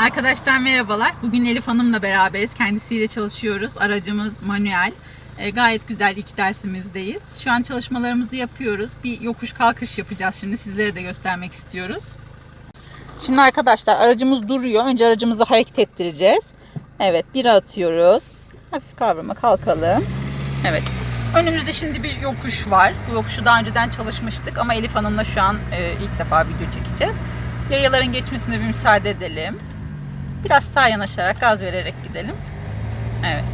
Arkadaşlar merhabalar. Bugün Elif Hanım'la beraberiz. Kendisiyle çalışıyoruz. Aracımız manuel. E, gayet güzel iki dersimizdeyiz. Şu an çalışmalarımızı yapıyoruz. Bir yokuş kalkış yapacağız şimdi. Sizlere de göstermek istiyoruz. Şimdi arkadaşlar aracımız duruyor. Önce aracımızı hareket ettireceğiz. Evet bir atıyoruz. Hafif kavrama kalkalım. Evet. Önümüzde şimdi bir yokuş var. Bu yokuşu daha önceden çalışmıştık ama Elif Hanım'la şu an e, ilk defa video çekeceğiz. Yayaların geçmesine bir müsaade edelim. Biraz sağ yanaşarak gaz vererek gidelim. Evet.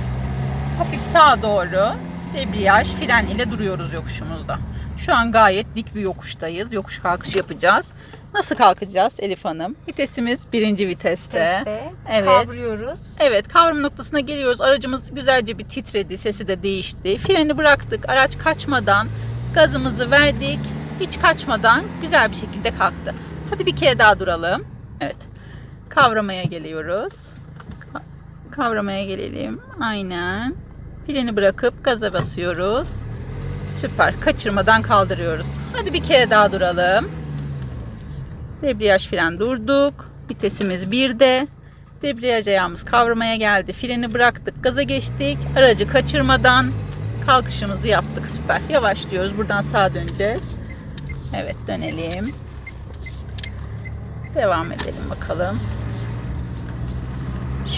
Hafif sağa doğru debriyaj, fren ile duruyoruz yokuşumuzda. Şu an gayet dik bir yokuştayız. Yokuş kalkış yapacağız. Nasıl kalkacağız Elif Hanım? Vitesimiz birinci viteste. Teste Evet. kavruyoruz. Evet kavram noktasına geliyoruz. Aracımız güzelce bir titredi. Sesi de değişti. Freni bıraktık. Araç kaçmadan gazımızı verdik. Hiç kaçmadan güzel bir şekilde kalktı. Hadi bir kere daha duralım. Evet. Kavramaya geliyoruz. Ka- Kavramaya gelelim. Aynen. Freni bırakıp gaza basıyoruz. Süper. Kaçırmadan kaldırıyoruz. Hadi bir kere daha duralım. Debriyaj fren durduk. Vitesimiz 1'de. Debriyaj ayağımız kavramaya geldi. Freni bıraktık. Gaza geçtik. Aracı kaçırmadan kalkışımızı yaptık. Süper. Yavaşlıyoruz. Buradan sağa döneceğiz. Evet dönelim. Devam edelim bakalım.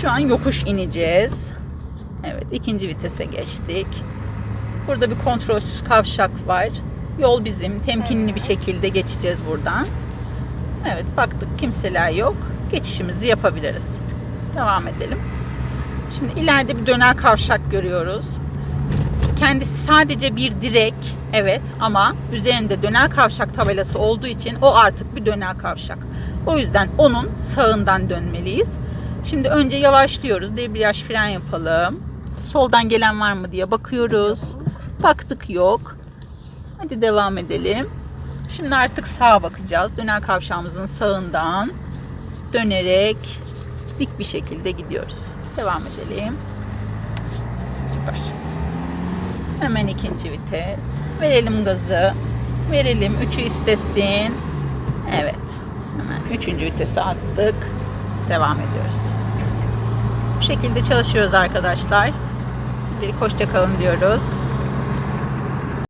Şu an yokuş ineceğiz. Evet ikinci vitese geçtik. Burada bir kontrolsüz kavşak var. Yol bizim. Temkinli bir şekilde geçeceğiz buradan. Evet baktık kimseler yok. Geçişimizi yapabiliriz. Devam edelim. Şimdi ileride bir döner kavşak görüyoruz. Kendisi sadece bir direk evet ama üzerinde döner kavşak tabelası olduğu için o artık bir döner kavşak. O yüzden onun sağından dönmeliyiz. Şimdi önce yavaşlıyoruz. Debriyaj fren yapalım. Soldan gelen var mı diye bakıyoruz. Baktık yok. Hadi devam edelim. Şimdi artık sağa bakacağız. Döner kavşağımızın sağından dönerek dik bir şekilde gidiyoruz. Devam edelim. Süper. Hemen ikinci vites. Verelim gazı. Verelim. Üçü istesin. Evet. Hemen üçüncü vitesi attık. Devam ediyoruz. Bu şekilde çalışıyoruz arkadaşlar. Şimdilik hoşça kalın diyoruz.